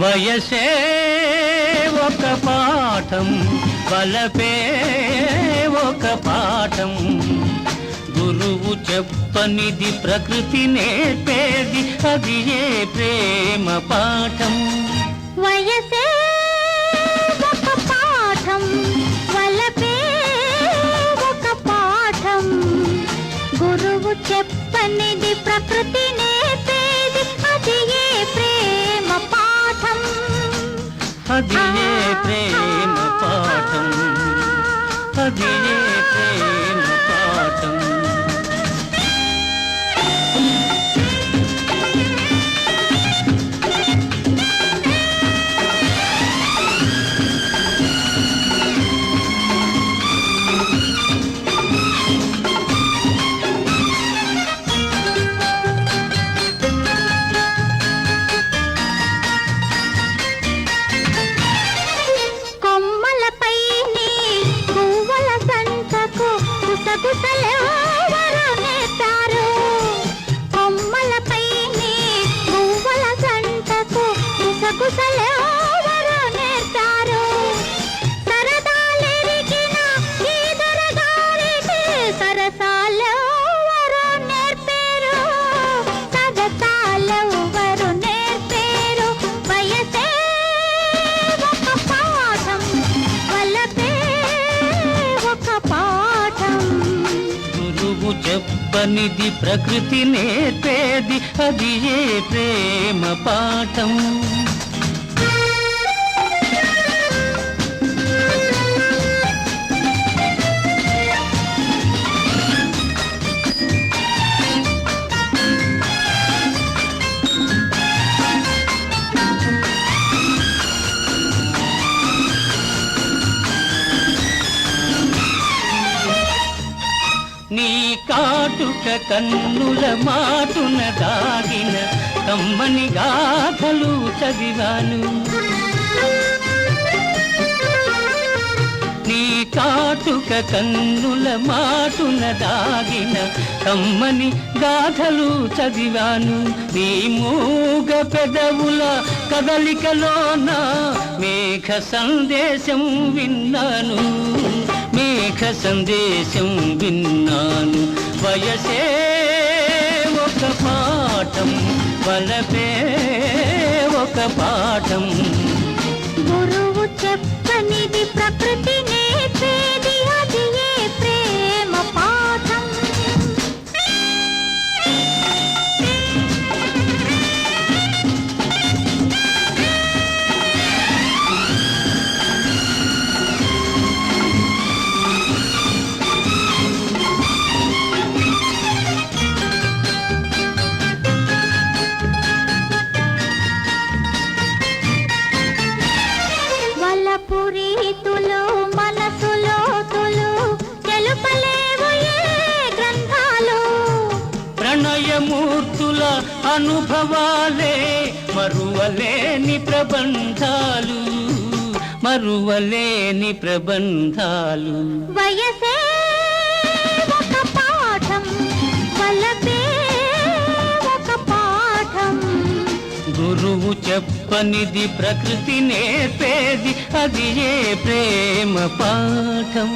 వయసే ఒక పాఠం వలపే ఒక పాఠం. గురువు చెప్పనిది ప్రకృతి నేర్పేది అది ఏ ప్రేమ పాఠం? వయసే ఒక పాఠం వలపే ఒక పాఠం. గురువు చెప్పనిది ప్రకృతి అది ప్రేమ పాఠం అది ప్రేమ పాఠం. గుసగుసలెవరు చెప్పనిది ప్రకృతి నేర్పేది అది ఏ ప్రేమ పాఠం? కాటుక కన్నుల మాటున దాగిన కమ్మని గాథలు చదివాను. నీ కాటుక కన్నుల మాటున దాగిన కమ్మని గాథలు చదివాను. నీ మూగ పెదవుల కదలికలోన మేఘ సందేశం విన్నాను. సందేశం విన్నాను. వయసే ఒక పాఠం వలపే ఒక పాఠం. గురువు చెప్పనిది ప్రకృతిని అనుభవాలే మరువలేని ప్రబంధాలు మరువలేని ప్రబంధాలు. వయసే ఒక పాఠం వలపే ఒక పాఠం. గురువు చెప్పనిది ప్రకృతి నేర్పేది అది ఏ ప్రేమ పాఠం?